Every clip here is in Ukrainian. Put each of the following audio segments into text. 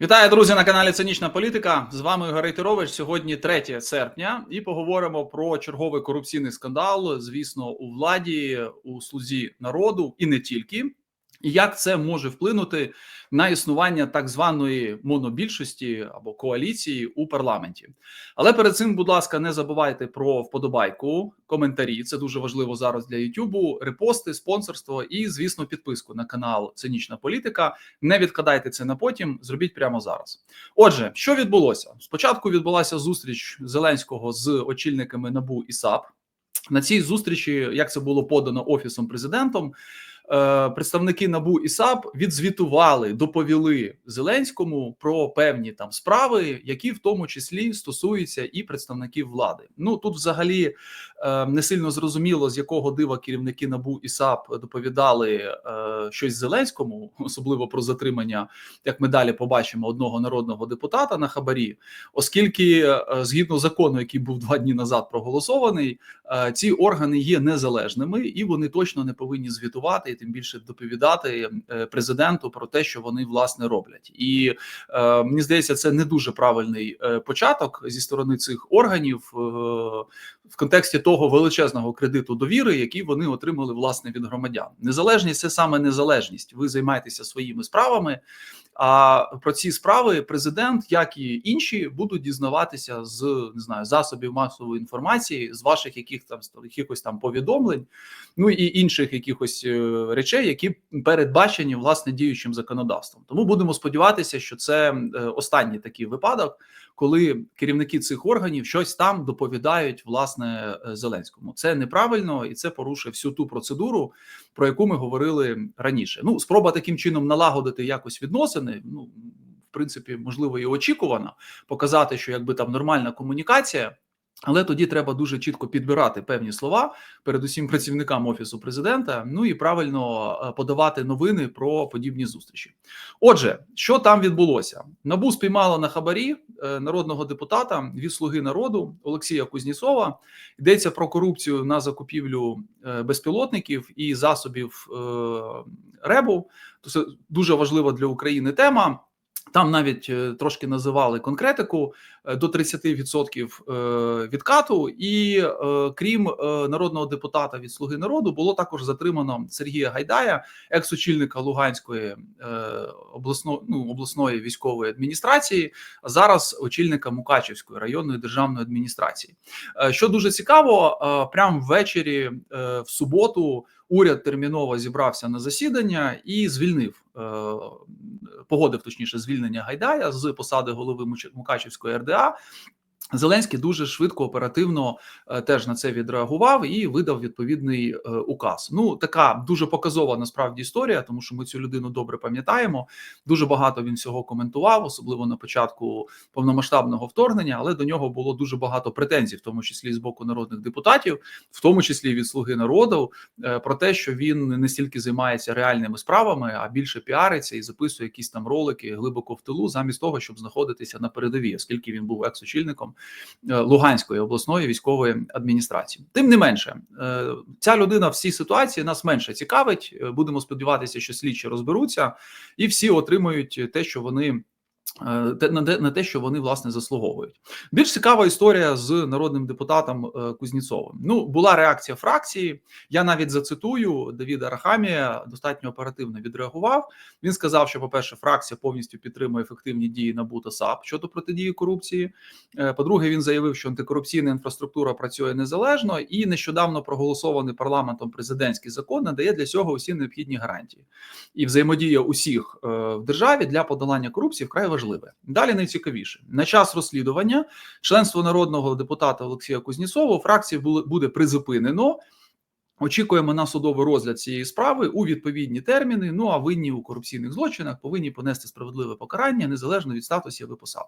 Вітаю, друзі, на каналі Цинічна Політика. З вами Ігор Тирович. Сьогодні 3 серпня, і поговоримо про черговий корупційний скандал. Звісно, у владі, у слузі народу і не тільки. І як це може вплинути на існування так званої монобільшості або коаліції у парламенті? Але перед цим, будь ласка, не забувайте про вподобайку, коментарі. Це дуже важливо зараз для Ютубу, репости, спонсорство і, звісно, підписку на канал Цинічна Політика. Не відкладайте це на потім, зробіть прямо зараз. Отже, що відбулося? Спочатку відбулася зустріч Зеленського з очільниками НАБУ і САП. На цій зустрічі, як це було подано офісом президентом, представники НАБУ і САП відзвітували, доповіли Зеленському про певні там справи, які в тому числі стосуються і представників влади. Ну тут, взагалі, е, не сильно зрозуміло, з якого дива керівники НАБУ і САП доповідали е, щось Зеленському, особливо про затримання, як ми далі побачимо, одного народного депутата на хабарі, оскільки е, згідно закону, який був два дні назад проголосований, е, ці органи є незалежними і вони точно не повинні звітувати, тим більше доповідати е, президенту про те, що вони власне роблять. І е, мені здається, це не дуже правильний е, початок зі сторони цих органів е, в контексті того величезного кредиту довіри, який вони отримали власне від громадян. Незалежність це саме незалежність. Ви займаєтеся своїми справами. А про ці справи президент, як і інші, будуть дізнаватися з не знаю засобів масової інформації, з ваших яких там якихось там повідомлень, ну і інших якихось е, речей, які передбачені власне діючим законодавством. Тому будемо сподіватися, що це е, останній такий випадок, коли керівники цих органів щось там доповідають власне е, Зеленському. Це неправильно і це порушує всю ту процедуру, про яку ми говорили раніше. Ну, спроба таким чином налагодити якось відносини. Ну в принципі, можливо, і очікувано показати, що якби там нормальна комунікація. Але тоді треба дуже чітко підбирати певні слова, передусім працівникам офісу президента. Ну і правильно е, подавати новини про подібні зустрічі. Отже, що там відбулося? Набу спіймало на хабарі е, народного депутата від слуги народу Олексія Кузнєцова. Йдеться про корупцію на закупівлю е, безпілотників і засобів РЕБу. То це дуже важлива для України тема. Там навіть е, трошки називали конкретику е, до 30% е, відкату, і крім народного депутата від Слуги народу було також затримано Сергія Гайдая, екс-очільника Луганської обласної ну, обласної військової адміністрації, а зараз очільника Мукачівської районної державної адміністрації. Що дуже цікаво, прямо ввечері в суботу уряд терміново зібрався на засідання і звільнив погодив точніше звільнення Гайдая з посади голови Мукачівської РДА. Зеленський дуже швидко оперативно е, теж на це відреагував і видав відповідний е, указ. Ну така дуже показова насправді історія, тому що ми цю людину добре пам'ятаємо. Дуже багато він всього коментував, особливо на початку повномасштабного вторгнення. Але до нього було дуже багато претензій, в тому числі з боку народних депутатів, в тому числі від слуги народу, е, про те, що він не стільки займається реальними справами, а більше піариться і записує якісь там ролики глибоко в тилу, замість того, щоб знаходитися на передовій, оскільки він був екс-очільником Е, Луганської обласної військової адміністрації. Тим не менше, е, ця людина в цій ситуації нас менше цікавить. Е, будемо сподіватися, що слідчі розберуться, і всі отримують те, що вони. Е, на те, що вони власне заслуговують. Більш цікава історія з народним депутатом е, Кузніцовим. Ну була реакція фракції. Я навіть зацитую Давіда Рахамія достатньо оперативно відреагував. Він сказав, що, по-перше, фракція повністю підтримує ефективні дії НАБУ та САП щодо протидії корупції. Е, по-друге, він заявив, що антикорупційна інфраструктура працює незалежно і нещодавно проголосований парламентом президентський закон надає для цього усі необхідні гарантії і взаємодія усіх в державі для подолання корупції вкрай важлива важливе. Далі найцікавіше на час розслідування членство народного депутата Олексія Кузнєцова у фракції буде призупинено. Очікуємо на судовий розгляд цієї справи у відповідні терміни. Ну а винні у корупційних злочинах повинні понести справедливе покарання незалежно від статусів і посад.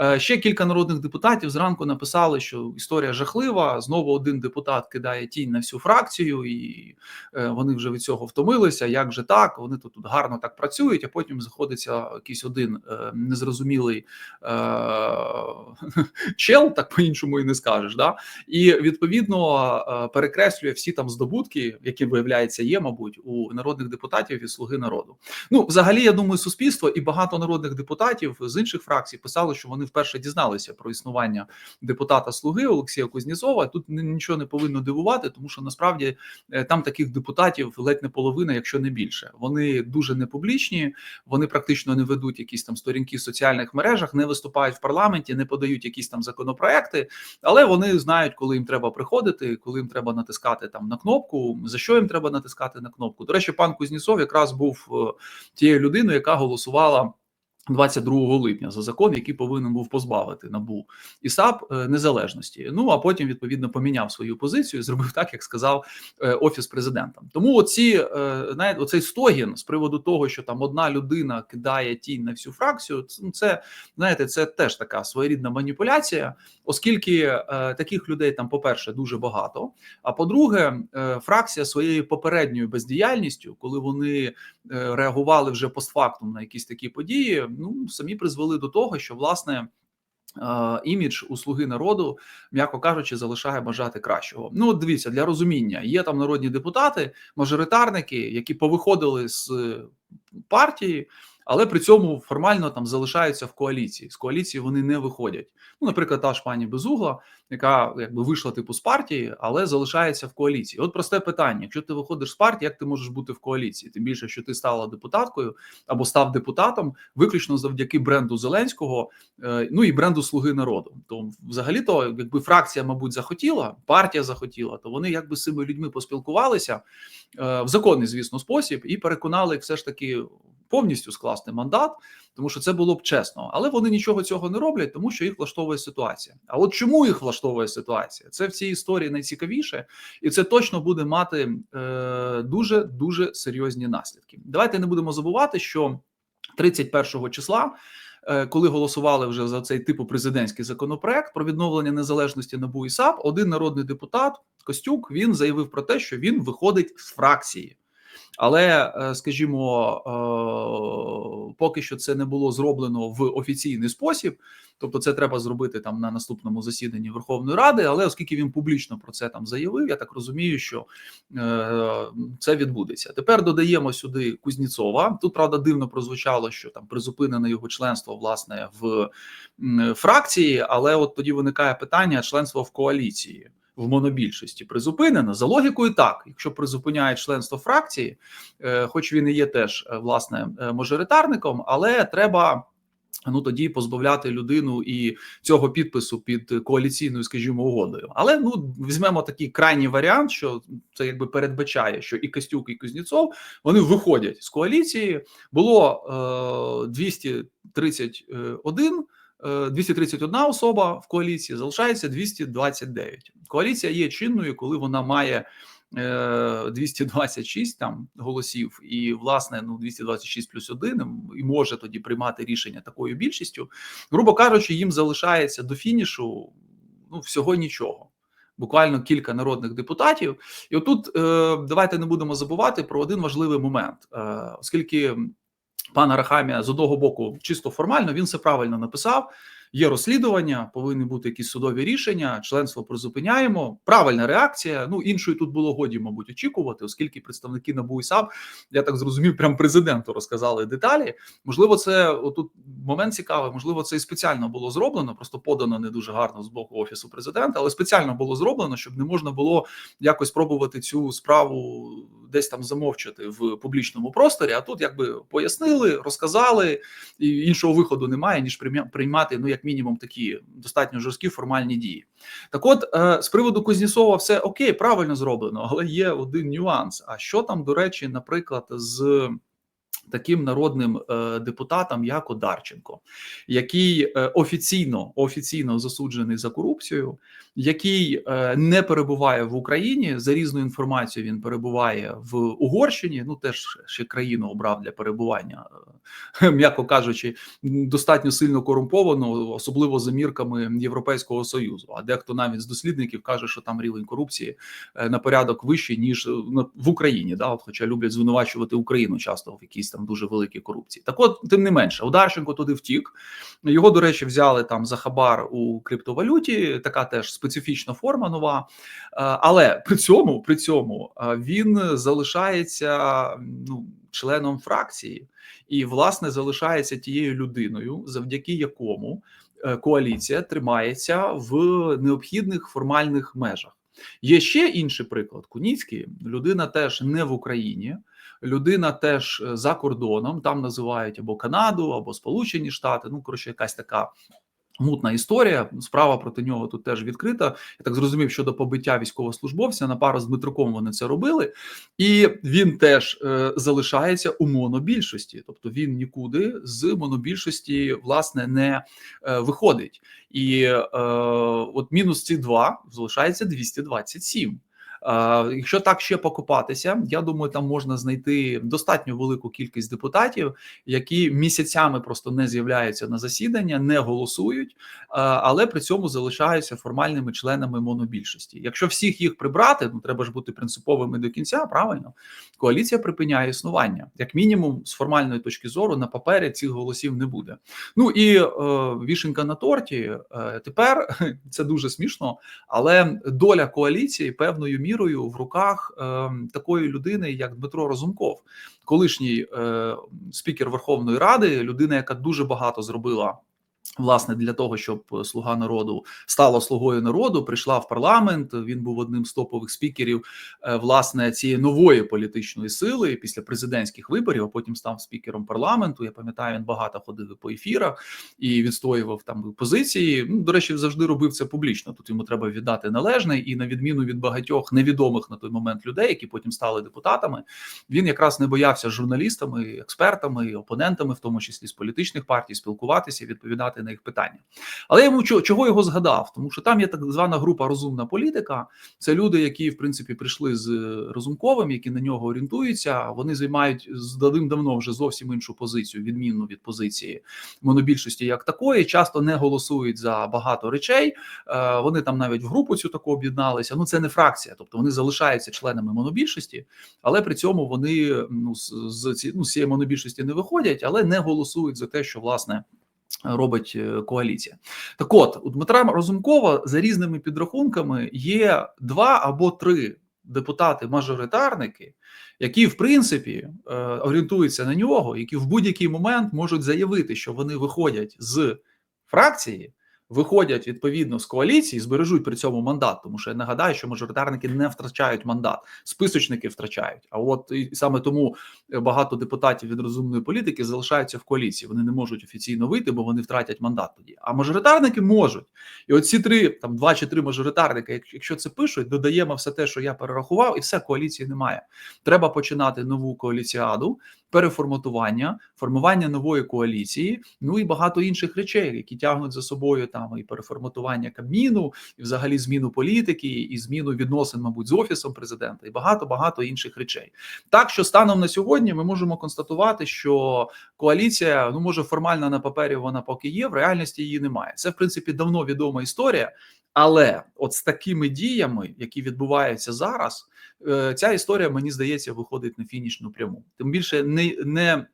Е, ще кілька народних депутатів зранку написали, що історія жахлива. Знову один депутат кидає тінь на всю фракцію, і е, вони вже від цього втомилися. Як же так? Вони тут, тут гарно так працюють, а потім заходиться якийсь один е, незрозумілий чел, так по іншому і не скажеш. Да? І відповідно перекреслює всі там здобутки, які виявляється є, мабуть, у народних депутатів і слуги народу. Ну, взагалі, я думаю, суспільство і багато народних депутатів з інших фракцій писали, що вони вперше дізналися про існування депутата слуги Олексія Кузнєцова. Тут нічого не повинно дивувати, тому що насправді е, там таких депутатів ледь не половина, якщо не більше. Вони дуже непублічні, вони практично не ведуть якісь там сторінки в соціальних мережах, не виступають в парламенті, не подають якісь там законопроекти, але вони знають, коли їм треба приходити, коли їм треба натискати там на кнопку, за що їм треба натискати на кнопку. До речі, пан Кузнєцов якраз був е, тією людиною, яка голосувала. 22 липня за закон, який повинен був позбавити набу і САП е, незалежності. Ну а потім відповідно поміняв свою позицію, і зробив так, як сказав е, офіс президента. Тому оці знаєте, оцей стогін з приводу того, що там одна людина кидає тінь на всю фракцію. ну, Це знаєте, це теж така своєрідна маніпуляція, оскільки е, таких людей там, по перше, дуже багато. А по-друге, е, фракція своєю попередньою бездіяльністю, коли вони е, реагували вже постфактум на якісь такі події ну самі призвели до того, що власне. Імідж у слуги народу, м'яко кажучи, залишає бажати кращого. Ну, от дивіться, для розуміння є там народні депутати, мажоритарники, які повиходили з партії, але при цьому формально там залишаються в коаліції. З коаліції вони не виходять. Ну, наприклад, та ж пані Безугла, яка якби вийшла типу з партії, але залишається в коаліції. От просте питання: якщо ти виходиш з партії, як ти можеш бути в коаліції? Тим більше, що ти стала депутаткою або став депутатом, виключно завдяки бренду Зеленського, е, ну і бренду Слуги народу. То взагалі то, якби фракція, мабуть, захотіла, партія захотіла, то вони якби з цими людьми поспілкувалися е, в законний, звісно, спосіб, і переконали все ж таки повністю скласти мандат, тому що це було б чесно, але вони нічого цього не роблять, тому що їх влаштовує ситуація. А от чому їх влаштовує ситуація? Це в цій історії найцікавіше, і це точно буде мати е, дуже дуже серйозні наслідки. Давайте не будемо забувати, що 31 числа. Е, коли голосували вже за цей типу президентський законопроект про відновлення незалежності НАБУ і САП, один народний депутат Костюк він заявив про те, що він виходить з фракції. Але, е, скажімо, е, поки що це не було зроблено в офіційний спосіб, тобто це треба зробити там на наступному засіданні Верховної Ради. Але оскільки він публічно про це там заявив, я так розумію, що е, це відбудеться. Тепер додаємо сюди Кузніцова. Тут правда дивно прозвучало, що там призупинене його членство власне в фракції, але от тоді виникає питання членства в коаліції в монобільшості призупинено за логікою, так якщо призупиняє членство фракції, е, хоч він і є теж е, власне е, мажоритарником, але треба. Ну тоді позбавляти людину і цього підпису під коаліційною, скажімо, угодою. Але ну візьмемо такий крайній варіант, що це якби передбачає, що і Костюк, і Кузнєцов вони виходять з коаліції. Було е, 231 231 е, особа в коаліції, залишається 229. Коаліція є чинною, коли вона має 226 е, там голосів, і власне ну 226 плюс 1 і може тоді приймати рішення такою більшістю. Грубо кажучи, їм залишається до фінішу ну всього нічого. Буквально кілька народних депутатів, і отут е, давайте не будемо забувати про один важливий момент, оскільки пана Рахамія з одного боку, чисто формально, він все правильно написав. Є розслідування, повинні бути якісь судові рішення. Членство призупиняємо. Правильна реакція. Ну іншої тут було годі, мабуть, очікувати, оскільки представники НАБУ і САП, я так зрозумів, прям президенту розказали деталі. Можливо, це отут момент цікавий. Можливо, це і спеціально було зроблено, просто подано не дуже гарно з боку офісу президента, але спеціально було зроблено, щоб не можна було якось пробувати цю справу десь там замовчати в публічному просторі. А тут якби пояснили, розказали, і іншого виходу немає ніж приймати, ну як мінімум, такі достатньо жорсткі формальні дії. Так, от е, з приводу Кузнєсова все окей, правильно зроблено, але є один нюанс. А що там, до речі, наприклад, з таким народним е, депутатом, як Одарченко, який е, офіційно офіційно засуджений за корупцію, який е, не перебуває в Україні за різною інформацією. Він перебуває в Угорщині. Ну теж ще країну обрав для перебування, м'яко кажучи, достатньо сильно корумповано, особливо за мірками Європейського союзу. А дехто навіть з дослідників каже, що там рівень корупції на порядок вищий ніж в Україні. Да, от, хоча люблять звинувачувати Україну часто в якійсь якісь там дуже великі корупції. Так, от тим не менше, Ударченко туди втік. Його, до речі, взяли там за хабар у криптовалюті. Така теж специфічна форма нова. Е, але при цьому при цьому е, він залишається ну членом фракції, і власне залишається тією людиною, завдяки якому е, коаліція тримається в необхідних формальних межах. Є ще інший приклад. Куніцький людина теж не в Україні, людина теж за кордоном. Там називають або Канаду, або Сполучені Штати. Ну коротше, якась така Мутна історія, справа проти нього тут теж відкрита. Я так зрозумів, щодо побиття військовослужбовця на пару з Дмитруком вони це робили, і він теж е, залишається у монобільшості, тобто він нікуди з монобільшості власне не е, виходить. І е, от мінус ці два залишається 227. Якщо так ще покопатися, я думаю, там можна знайти достатньо велику кількість депутатів, які місяцями просто не з'являються на засідання, не голосують, але при цьому залишаються формальними членами монобільшості. Якщо всіх їх прибрати, ну треба ж бути принциповими до кінця. Правильно, коаліція припиняє існування, як мінімум, з формальної точки зору на папері цих голосів не буде. Ну і е, вішенка на торті е, тепер це дуже смішно, але доля коаліції певною мірою мірою в руках е, такої людини, як Дмитро Розумков, колишній е, спікер Верховної Ради, людина, яка дуже багато зробила Власне, для того, щоб слуга народу стала слугою народу, прийшла в парламент. Він був одним з топових спікерів е, власне цієї нової політичної сили після президентських виборів. а Потім став спікером парламенту. Я пам'ятаю, він багато ходив по ефірах і відстоював там позиції. Ну, До речі, завжди робив це публічно. Тут йому треба віддати належне, і на відміну від багатьох невідомих на той момент людей, які потім стали депутатами. Він якраз не боявся журналістами, експертами, опонентами, в тому числі з політичних партій, спілкуватися, відповідати на їх питання. Але я йому чого його згадав? Тому що там є так звана група розумна політика. Це люди, які в принципі прийшли з розумковим, які на нього орієнтуються. Вони займають давним давно вже зовсім іншу позицію, відмінну від позиції монобільшості, як такої. Часто не голосують за багато речей. Е, вони там навіть в групу цю таку об'єдналися. Ну це не фракція, тобто вони залишаються членами монобільшості, але при цьому вони ну з, з, ну, з цієї монобільшості не виходять, але не голосують за те, що власне робить е, коаліція. Так, от у Дмитра Розумкова за різними підрахунками є два або три депутати-мажоритарники, які в принципі е, орієнтуються на нього, які в будь-який момент можуть заявити, що вони виходять з фракції виходять відповідно з коаліції, збережуть при цьому мандат. Тому що я нагадаю, що мажоритарники не втрачають мандат, списочники втрачають. А от і саме тому е, багато депутатів від розумної політики залишаються в коаліції. Вони не можуть офіційно вийти, бо вони втратять мандат тоді. А мажоритарники можуть. І от ці три там два чи три мажоритарники, якщо це пишуть, додаємо все те, що я перерахував, і все коаліції немає. Треба починати нову коаліціаду, переформатування, формування нової коаліції, ну і багато інших речей, які тягнуть за собою там і переформатування Кабміну, і взагалі зміну політики, і зміну відносин, мабуть, з офісом президента, і багато багато інших речей. Так що станом на сьогодні ми можемо констатувати, що коаліція ну може формально на папері вона поки є, в реальності її немає. Це в принципі давно відома історія. Але от з такими діями, які відбуваються зараз, е, ця історія мені здається виходить на фінішну пряму. Тим більше не не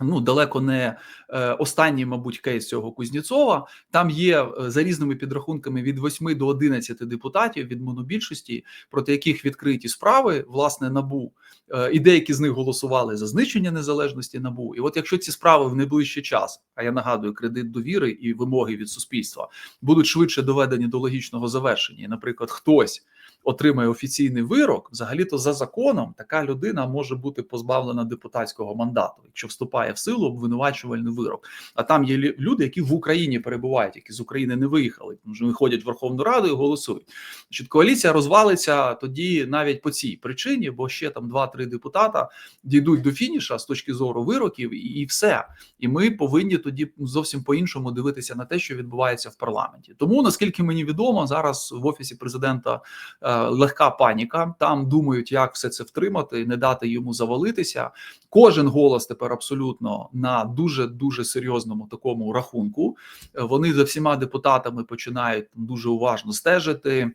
Ну, далеко не е, останній, мабуть, кейс цього Кузнєцова. Там є е, за різними підрахунками від 8 до 11 депутатів від монобільшості, проти яких відкриті справи власне набу, е, і деякі з них голосували за знищення незалежності набу. І от якщо ці справи в найближчий час, а я нагадую, кредит довіри і вимоги від суспільства будуть швидше доведені до логічного завершення, і, наприклад, хтось отримає офіційний вирок, взагалі-то за законом така людина може бути позбавлена депутатського мандату, якщо вступає в силу обвинувачувальний вирок. А там є люди, які в Україні перебувають, які з України не виїхали, тому що виходять в Верховну Раду і голосують. Значить, коаліція розвалиться тоді навіть по цій причині, бо ще там два-три депутата дійдуть до фініша з точки зору вироків, і, і все. І ми повинні тоді зовсім по іншому дивитися на те, що відбувається в парламенті. Тому наскільки мені відомо, зараз в офісі президента. Е, легка паніка. Там думають, як все це втримати, не дати йому завалитися. Кожен голос тепер абсолютно на дуже дуже серйозному такому рахунку. Вони за всіма депутатами починають дуже уважно стежити.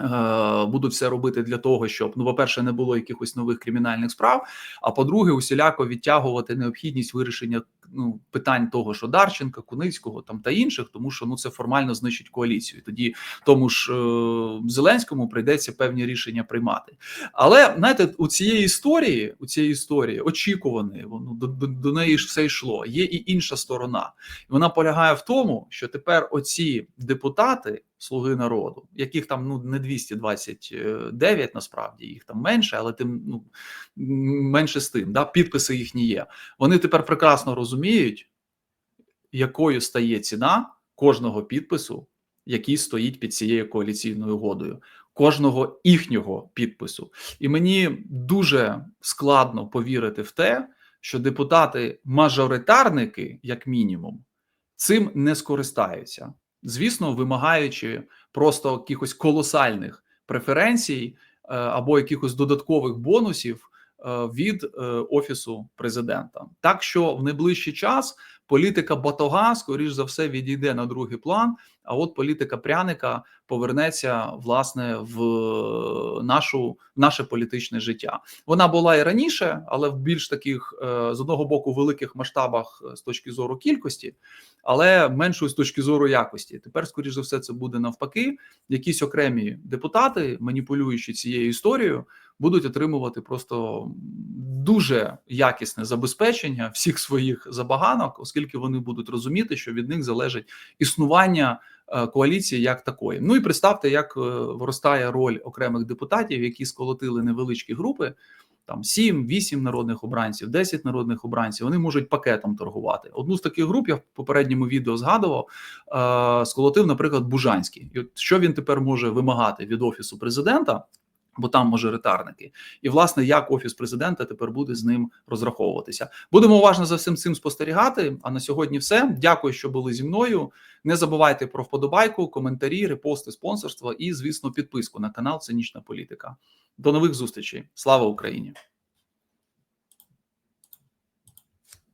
е, Будуть все робити для того, щоб ну, по-перше, не було якихось нових кримінальних справ. А по-друге, усіляко відтягувати необхідність вирішення ну питань того, що Дарченка, Куницького там та інших, тому що ну це формально знищить коаліцію. Тоді тому ж е, Зеленському прийдеться певні рішення приймати. Але знаєте, у цієї історії, у цієї історії очікуваної, воно до, до, до неї ж все йшло. Є і інша сторона. Вона полягає в тому, що тепер оці депутати. Слуги народу, яких там ну не 229, насправді їх там менше, але тим ну менше з тим, да, підписи їхні є. Вони тепер прекрасно розуміють, якою стає ціна кожного підпису, який стоїть під цією коаліційною угодою, кожного їхнього підпису. І мені дуже складно повірити в те, що депутати-мажоритарники, як мінімум, цим не скористаються. Звісно, вимагаючи просто якихось колосальних преференцій е, або якихось додаткових бонусів від е, офісу президента, так що в найближчий час політика батога, скоріш за все, відійде на другий план. А от політика пряника повернеться власне в нашу в наше політичне життя. Вона була і раніше, але в більш таких з одного боку великих масштабах з точки зору кількості, але меншою з точки зору якості. Тепер, скоріш за все, це буде навпаки. Якісь окремі депутати, маніпулюючи цією історією, будуть отримувати просто дуже якісне забезпечення всіх своїх забаганок, оскільки вони будуть розуміти, що від них залежить існування коаліції як такої. Ну і представте, як виростає роль окремих депутатів, які сколотили невеличкі групи. Там 7, 8 народних обранців, 10 народних обранців, вони можуть пакетом торгувати. Одну з таких груп я в попередньому відео згадував, е, сколотив, наприклад, Бужанський. І от що він тепер може вимагати від офісу президента? Бо там мажоритарники, і власне як офіс президента тепер буде з ним розраховуватися. Будемо уважно за всім цим спостерігати. А на сьогодні, все. Дякую, що були зі мною. Не забувайте про вподобайку, коментарі, репости, спонсорство і, звісно, підписку на канал Цинічна Політика. До нових зустрічей. Слава Україні!